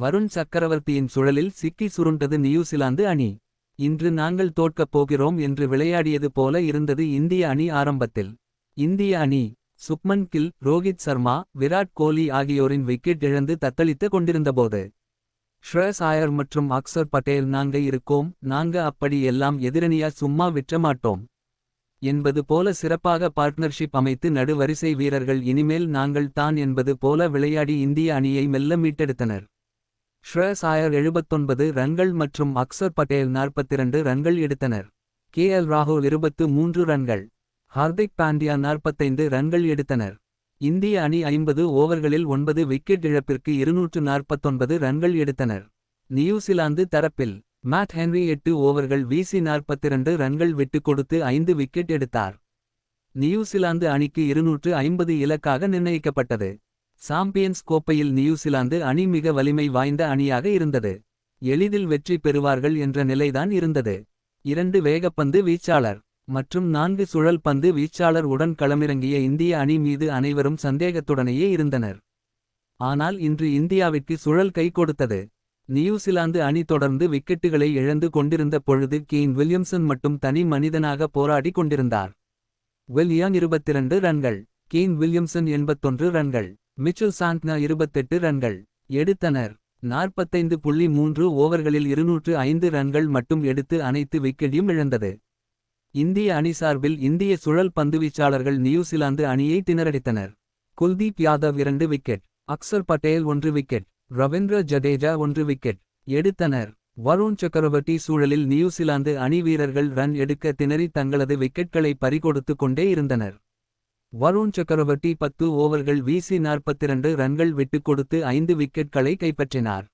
வருண் சக்கரவர்த்தியின் சுழலில் சிக்கி சுருண்டது நியூசிலாந்து அணி. இன்று நாங்கள் தோற்கப் போகிறோம் என்று விளையாடியது போல இருந்தது இந்திய அணி ஆரம்பத்தில். இந்திய அணி சுக்மன் கில் ரோஹித் சர்மா விராட் கோலி ஆகியோரின் விக்கெட் இழந்து தத்தளித்து கொண்டிருந்தபோது. ஷ்ரேஸ் ஆயர் மற்றும் அக்சர் பட்டேல் நாங்க இருக்கோம் நாங்க அப்படி எல்லாம் எதிரணியா சும்மா விற்ற மாட்டோம். என்பது போல சிறப்பாக பார்ட்னர்ஷிப் அமைத்து நடுவரிசை வீரர்கள் இனிமேல் நாங்கள் தான் என்பது போல விளையாடி இந்திய அணியை மெல்ல மீட்டெடுத்தனர். ஷ்ரேஸ் ஆயர் எழுபத்தொன்பது ரன்கள் மற்றும் அக்சர் பட்டேல் நாற்பத்திரண்டு ரன்கள் எடுத்தனர். கே எல் ராகுல் இருபத்து மூன்று ரன்கள். ஹார்திக் பாண்டியா நாற்பத்தைந்து ரன்கள் எடுத்தனர். இந்திய அணி ஐம்பது ஓவர்களில் ஒன்பது விக்கெட் இழப்பிற்கு இருநூற்று நாற்பத்தொன்பது ரன்கள் எடுத்தனர். நியூசிலாந்து தரப்பில் மேட் ஹென்ரி எட்டு ஓவர்கள் வீசி நாற்பத்திரண்டு ரன்கள் விட்டுக் கொடுத்து ஐந்து விக்கெட் எடுத்தார். நியூசிலாந்து அணிக்கு இருநூற்று ஐம்பது இலக்காக நிர்ணயிக்கப்பட்டது. சாம்பியன்ஸ் கோப்பையில் நியூசிலாந்து அணி மிக வலிமை வாய்ந்த அணியாக இருந்தது. எளிதில் வெற்றி பெறுவார்கள் என்ற நிலைதான் இருந்தது. இரண்டு வேகப்பந்து வீச்சாளர் மற்றும் நான்கு சுழல் பந்து வீச்சாளர் உடன் களமிறங்கிய இந்திய அணி மீது அனைவரும் சந்தேகத்துடனேயே இருந்தனர். ஆனால் இன்று இந்தியாவிற்கு சுழல் கை கொடுத்தது. நியூசிலாந்து அணி தொடர்ந்து விக்கெட்டுகளை இழந்து கொண்டிருந்த பொழுது கீன் வில்லியம்சன் மட்டும் தனி மனிதனாக போராடி கொண்டிருந்தார். வில்லியம் இருபத்திரண்டு ரன்கள் கீன் வில்லியம்சன் எண்பத்தொன்று ரன்கள் மிச்சுல் சாண்ட்னா இருபத்தெட்டு ரன்கள். எடுத்தனர். நாற்பத்தைந்து புள்ளி மூன்று ஓவர்களில் இருநூற்று ஐந்து ரன்கள் மட்டும் எடுத்து அனைத்து விக்கெட்டையும் இழந்தது. இந்திய அணி சார்பில் இந்திய சுழல் பந்துவீச்சாளர்கள் நியூசிலாந்து அணியை திணறடித்தனர். குல்தீப் யாதவ் இரண்டு விக்கெட் அக்சர் பட்டேல் ஒன்று விக்கெட் ரவீந்திர ஜடேஜா ஒன்று விக்கெட் எடுத்தனர். வருண் சக்கரவர்த்தி சூழலில் நியூசிலாந்து அணி வீரர்கள் ரன் எடுக்க திணறி தங்களது விக்கெட்களை பறிகொடுத்து கொண்டே இருந்தனர். வருண் சக்கரவர்த்தி பத்து ஓவர்கள் வீசி நாற்பத்திரண்டு ரன்கள் விட்டுக் கொடுத்து ஐந்து விக்கெட்களை கைப்பற்றினார்.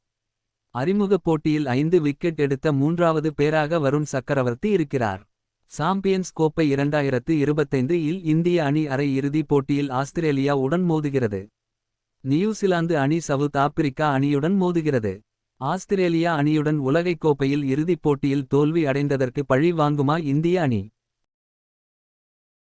அறிமுகப் போட்டியில் ஐந்து விக்கெட் எடுத்த மூன்றாவது பேராக வருண் சக்கரவர்த்தி இருக்கிறார். சாம்பியன்ஸ் கோப்பை இரண்டாயிரத்து இருபத்தைந்து இல் இந்திய அணி அரை இறுதிப் போட்டியில் ஆஸ்திரேலியா உடன் மோதுகிறது. நியூசிலாந்து அணி சவுத் ஆப்பிரிக்கா அணியுடன் மோதுகிறது. ஆஸ்திரேலியா அணியுடன் உலகைக் கோப்பையில் இறுதிப் போட்டியில் தோல்வி அடைந்ததற்கு பழி வாங்குமா இந்திய அணி?